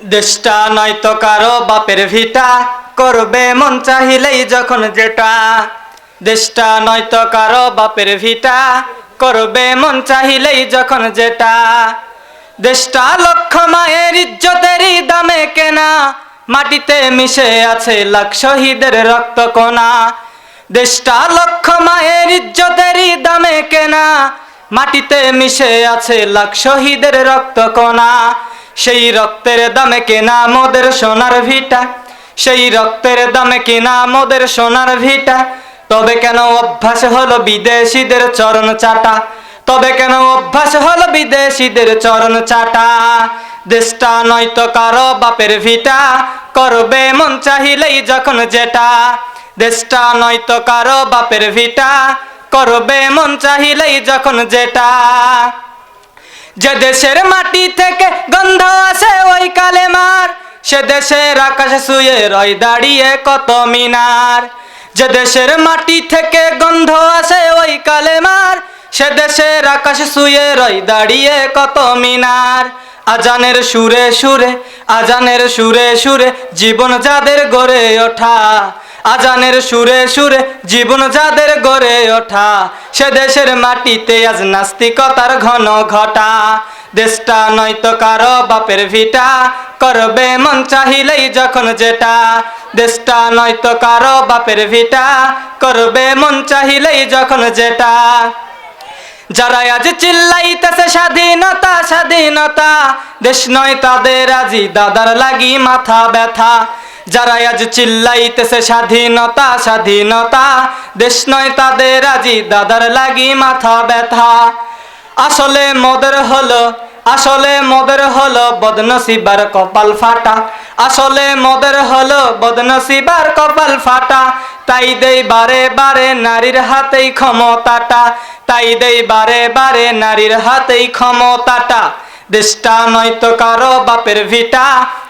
দেশটা নয়তো কারও বাপের ভিটা। করবে মন চাহিলেই যখন যেটা। দেশটা নয়তো কারও বাপের ভিটা। করবে মন চাহিলেই যখন যেটা। দেশটা লক্ষ মায়ের ইজ্জতেরই দামে কেনা। মাটিতে মিশে আছে লাখ শহীদের রক্ত কোনা দেশটা লক্ষ মায়ের ইজ্জতেরই দামে কেনা। মাটিতে মিশে আছে লাখ শহীদের রক্ত কোনা সেই রক্তের দামে কেনা মোদের সোনার ভিটা, সেই রক্তের দামে কেনা মোদের সোনার ভিটা। তবে কেন অভ্যাস হলো বিদেশিদের চরণ চাটা? তবে কেন অভ্যাস হলো বিদেশিদের চরণ চাটা? দেশটা নয়তো কারও বাপের ভিটা, করবে মন চাহিলেই যখন যেটা। দেশটা নয়তো কারও বাপের ভিটা, করবে মন চাহিলেই যখন যেটা। যে দেশের মাটি থেকে গন্ধ আসে ওই কালেমার, সে দেশের আকাশে শুয়ে রয় দাঁড়িয়ে কত মিনার। যে দেশের মাটি থেকে গন্ধ আসে ওই কালেমার, সে দেশের আকাশে শুয়ে রয় দাঁড়িয়ে কত মিনার। আজানের সুরে সুরে, আজানের সুরে সুরে, জীবন যাদের গড়ে ওঠা আজানের সুরে সুরে জীবন যাদের গড়ে ওঠা, সে দেশের মাটিতে আজ নাস্তিকতার ঘন ঘটা। দেশটা নয়তো কারও বাপের ভিটা, করবে মন চাহিলেই যখন যেটা। দেশটা নয়তো কারও বাপের ভিটা, করবে মন চাহিলেই যখন যেটা। যারা আজ চিল্লাইতেছে স্বাধীনতা স্বাধীনতা, দেশ নয় তাদের আজি দাদার লাগি মাথা ব্যথা। যারা আজ চিল্লাইতেছে, স্বাধীনতা স্বাধীনতা। দেশ নয় তাদের, আজি দাদার লাগি মাথা ব্যথা। আসলে মদের হলো, আসলে মদের হলো বদনসিবার কপাল ফাটা। আসলে মদের হলো বদনসিবার কপাল ফাটা। তাই দেই বারে বারে নারীর হাতেই ক্ষমতাটা। তাই দেই বারে বারে নারীর হাতেই ক্ষমতাটা। দেশটা নয়তো কারও বাপের ভিটা।